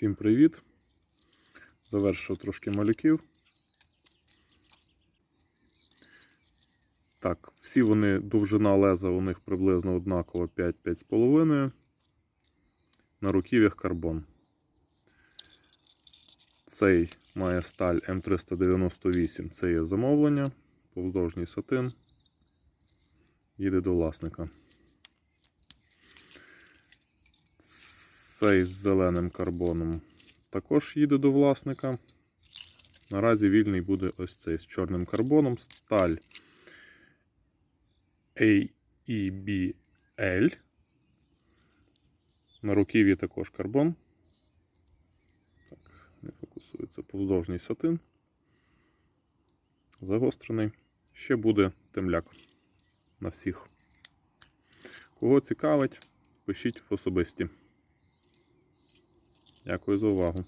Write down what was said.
Всім привіт! Завершив трошки малюків. Так, всі вони, довжина леза у них приблизно однакова 5-5,5. На руків'ях карбон. Цей має сталь М398, це є замовлення, повздовжній сатин. Їде до власника. Цей з зеленим карбоном також їде до власника. Наразі вільний буде ось цей з чорним карбоном. Сталь AEBL. На руків'ї також карбон. Так, не фокусується повздовжній сатин. Загострений. Ще буде темляк на всіх. Кого цікавить, пишіть в особисті. Дякую за увагу.